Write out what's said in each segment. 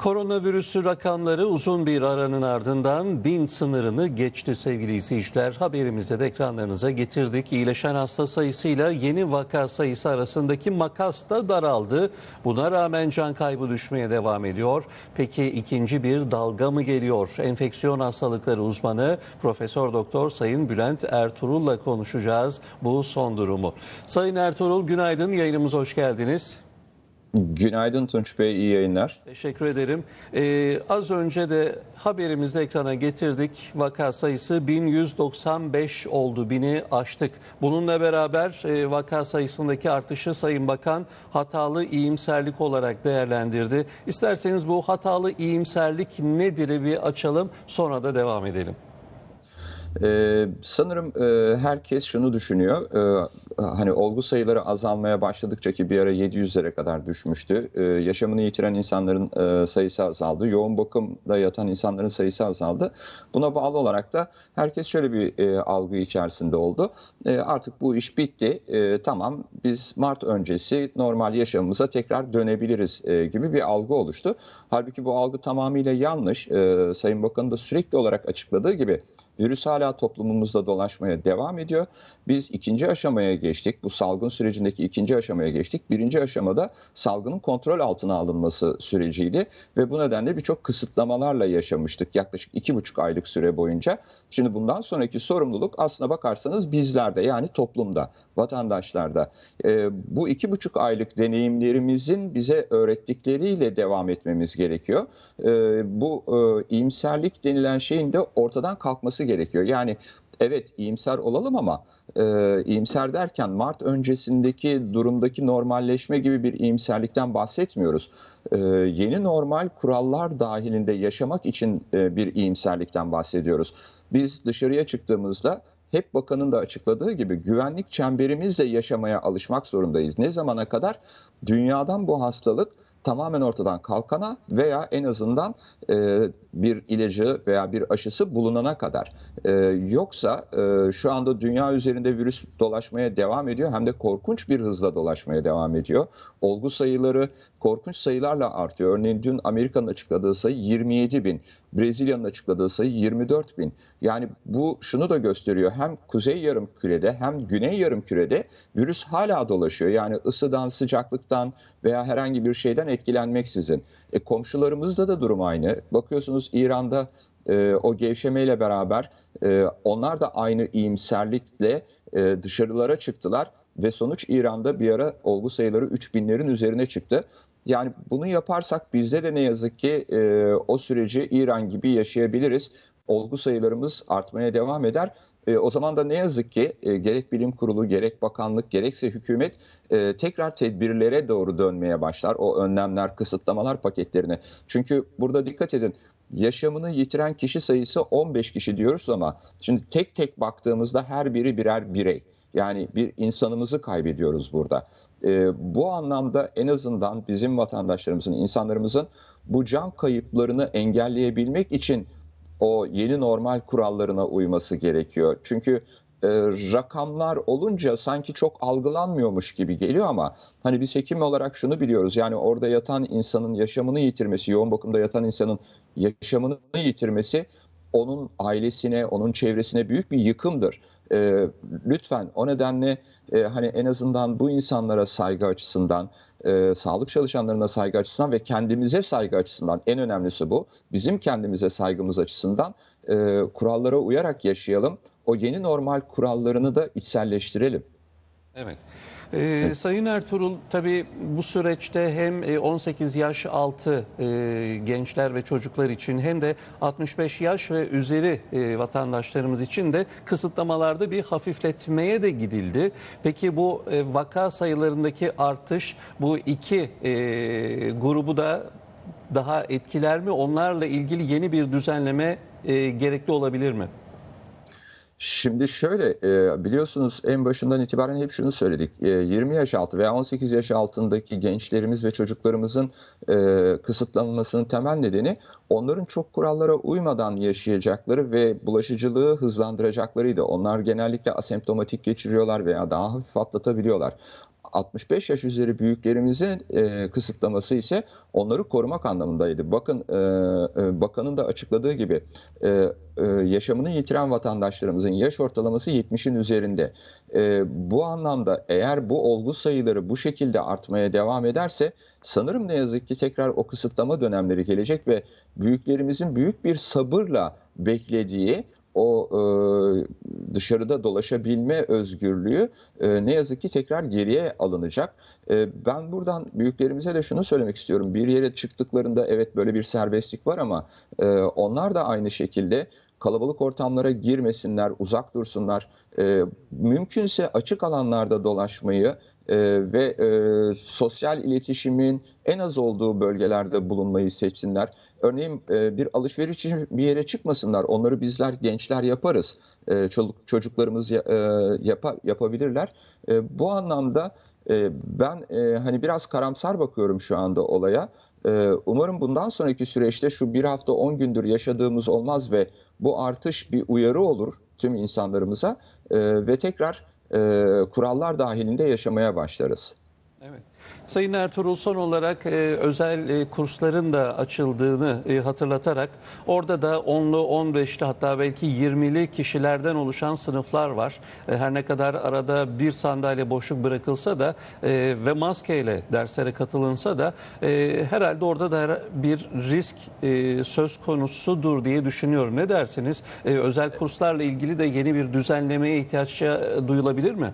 Koronavirüsü rakamları uzun bir aranın ardından bin sınırını geçti sevgili izleyiciler. Haberimizde de ekranlarınıza getirdik. İyileşen hasta sayısıyla yeni vaka sayısı arasındaki makas da daraldı. Buna rağmen can kaybı düşmeye devam ediyor. Peki ikinci bir dalga mı geliyor? Enfeksiyon hastalıkları uzmanı Profesör Doktor Sayın Bülent Ertuğrul'la konuşacağız bu son durumu. Sayın Ertuğrul günaydın yayınımıza hoş geldiniz. Günaydın Tunç Bey, iyi yayınlar. Teşekkür ederim. Ee, az önce de haberimizde ekrana getirdik. Vaka sayısı 1195 oldu, bini aştık. Bununla beraber e, vaka sayısındaki artışı Sayın Bakan hatalı iyimserlik olarak değerlendirdi. İsterseniz bu hatalı iyimserlik nedir bir açalım, sonra da devam edelim. Ee, sanırım e, herkes şunu düşünüyor. Ee, hani olgu sayıları azalmaya başladıkça ki bir ara 700'lere kadar düşmüştü. Ee, yaşamını yitiren insanların e, sayısı azaldı. Yoğun bakımda yatan insanların sayısı azaldı. Buna bağlı olarak da herkes şöyle bir e, algı içerisinde oldu. E, artık bu iş bitti. E, tamam biz Mart öncesi normal yaşamımıza tekrar dönebiliriz e, gibi bir algı oluştu. Halbuki bu algı tamamıyla yanlış. E, Sayın Bakan da sürekli olarak açıkladığı gibi Virüs hala toplumumuzda dolaşmaya devam ediyor. Biz ikinci aşamaya geçtik. Bu salgın sürecindeki ikinci aşamaya geçtik. Birinci aşamada salgının kontrol altına alınması süreciydi. Ve bu nedenle birçok kısıtlamalarla yaşamıştık yaklaşık iki buçuk aylık süre boyunca. Şimdi bundan sonraki sorumluluk aslına bakarsanız bizlerde yani toplumda, vatandaşlarda. E, bu iki buçuk aylık deneyimlerimizin bize öğrettikleriyle devam etmemiz gerekiyor. E, bu e, iyimserlik denilen şeyin de ortadan kalkması gerekiyor. Yani evet iyimser olalım ama e, iyimser derken Mart öncesindeki durumdaki normalleşme gibi bir iyimserlikten bahsetmiyoruz. E, yeni normal kurallar dahilinde yaşamak için e, bir iyimserlikten bahsediyoruz. Biz dışarıya çıktığımızda hep bakanın da açıkladığı gibi güvenlik çemberimizle yaşamaya alışmak zorundayız. Ne zamana kadar? Dünyadan bu hastalık tamamen ortadan kalkana veya en azından e, bir ilacı veya bir aşısı bulunana kadar. E, yoksa e, şu anda dünya üzerinde virüs dolaşmaya devam ediyor hem de korkunç bir hızla dolaşmaya devam ediyor. Olgu sayıları korkunç sayılarla artıyor. Örneğin dün Amerika'nın açıkladığı sayı 27 bin, Brezilya'nın açıkladığı sayı 24 bin. Yani bu şunu da gösteriyor hem kuzey yarım kürede hem güney yarım kürede virüs hala dolaşıyor. Yani ısıdan, sıcaklıktan veya herhangi bir şeyden etkilenmeksizin. E, komşularımızda da durum aynı. Bakıyorsunuz İran'da e, o gevşemeyle beraber e, onlar da aynı iyimserlikle e, dışarılara çıktılar ve sonuç İran'da bir ara olgu sayıları 3000'lerin üzerine çıktı. Yani bunu yaparsak bizde de ne yazık ki e, o süreci İran gibi yaşayabiliriz. Olgu sayılarımız artmaya devam eder. E, o zaman da ne yazık ki e, gerek bilim kurulu, gerek bakanlık, gerekse hükümet e, tekrar tedbirlere doğru dönmeye başlar. O önlemler, kısıtlamalar paketlerine. Çünkü burada dikkat edin yaşamını yitiren kişi sayısı 15 kişi diyoruz ama şimdi tek tek baktığımızda her biri birer birey. Yani bir insanımızı kaybediyoruz burada. E, bu anlamda en azından bizim vatandaşlarımızın, insanlarımızın bu can kayıplarını engelleyebilmek için o yeni normal kurallarına uyması gerekiyor. Çünkü e, rakamlar olunca sanki çok algılanmıyormuş gibi geliyor ama hani biz hekim olarak şunu biliyoruz. Yani orada yatan insanın yaşamını yitirmesi, yoğun bakımda yatan insanın yaşamını yitirmesi onun ailesine, onun çevresine büyük bir yıkımdır. E, lütfen o nedenle e, hani en azından bu insanlara saygı açısından, e, sağlık çalışanlarına saygı açısından ve kendimize saygı açısından en önemlisi bu. Bizim kendimize saygımız açısından e, kurallara uyarak yaşayalım. O yeni normal kurallarını da içselleştirelim. Evet. Ee, Sayın Ertuğrul tabii bu süreçte hem 18 yaş altı e, gençler ve çocuklar için hem de 65 yaş ve üzeri e, vatandaşlarımız için de kısıtlamalarda bir hafifletmeye de gidildi. Peki bu e, vaka sayılarındaki artış bu iki e, grubu da daha etkiler mi? Onlarla ilgili yeni bir düzenleme e, gerekli olabilir mi? Şimdi şöyle e, biliyorsunuz en başından itibaren hep şunu söyledik. 20 e, yaş altı veya 18 yaş altındaki gençlerimiz ve çocuklarımızın e, kısıtlanmasının temel nedeni onların çok kurallara uymadan yaşayacakları ve bulaşıcılığı hızlandıracaklarıydı. Onlar genellikle asemptomatik geçiriyorlar veya daha hafif atlatabiliyorlar. 65 yaş üzeri büyüklerimizin e, kısıtlaması ise onları korumak anlamındaydı. Bakın e, e, bakanın da açıkladığı gibi e, e, yaşamını yitiren vatandaşlarımızın yaş ortalaması 70'in üzerinde. E, bu anlamda eğer bu olgu sayıları bu şekilde artmaya devam ederse sanırım ne yazık ki tekrar o kısıtlama dönemleri gelecek ve büyüklerimizin büyük bir sabırla beklediği o e, dışarıda dolaşabilme özgürlüğü e, ne yazık ki tekrar geriye alınacak. E, ben buradan büyüklerimize de şunu söylemek istiyorum. Bir yere çıktıklarında evet böyle bir serbestlik var ama e, onlar da aynı şekilde kalabalık ortamlara girmesinler, uzak dursunlar. E, mümkünse açık alanlarda dolaşmayı e, ve e, sosyal iletişimin en az olduğu bölgelerde bulunmayı seçsinler. Örneğin e, bir alışveriş için bir yere çıkmasınlar. Onları bizler gençler yaparız. E, çocuklarımız ya- yapa- yapabilirler. Bu anlamda ben hani biraz karamsar bakıyorum şu anda olaya. Umarım bundan sonraki süreçte şu bir hafta 10 gündür yaşadığımız olmaz ve bu artış bir uyarı olur tüm insanlarımıza ve tekrar e, kurallar dahilinde yaşamaya başlarız. Evet. Sayın Ertuğrul son olarak e, özel e, kursların da açıldığını e, hatırlatarak orada da 10'lu 15'li hatta belki 20'li kişilerden oluşan sınıflar var. E, her ne kadar arada bir sandalye boşluk bırakılsa da e, ve maskeyle derslere katılınsa da e, herhalde orada da bir risk e, söz konusudur diye düşünüyorum. Ne dersiniz? E, özel kurslarla ilgili de yeni bir düzenlemeye ihtiyaç e, duyulabilir mi?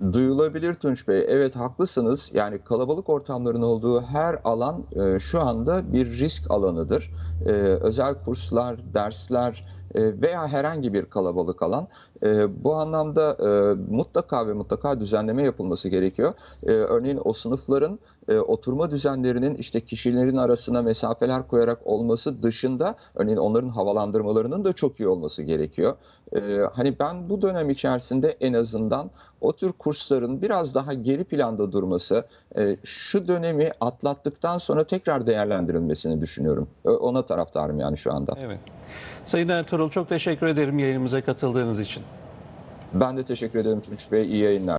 Duyulabilir Tunç Bey. Evet haklısınız. Yani kalabalık ortamların olduğu her alan e, şu anda bir risk alanıdır. E, özel kurslar, dersler e, veya herhangi bir kalabalık alan. E, bu anlamda e, mutlaka ve mutlaka düzenleme yapılması gerekiyor. E, örneğin o sınıfların e, oturma düzenlerinin işte kişilerin arasına mesafeler koyarak olması dışında örneğin onların havalandırmalarının da çok iyi olması gerekiyor. E, hani ben bu dönem içerisinde en azından o tür kursların biraz daha geri planda durması, e, şu dönemi atlattıktan sonra tekrar değerlendirilmesini düşünüyorum. Ona taraftarım yani şu anda. Evet. Sayın Ertuğrul çok teşekkür ederim yayınımıza katıldığınız için. Ben de teşekkür ederim Tunç Bey. İyi yayınlar.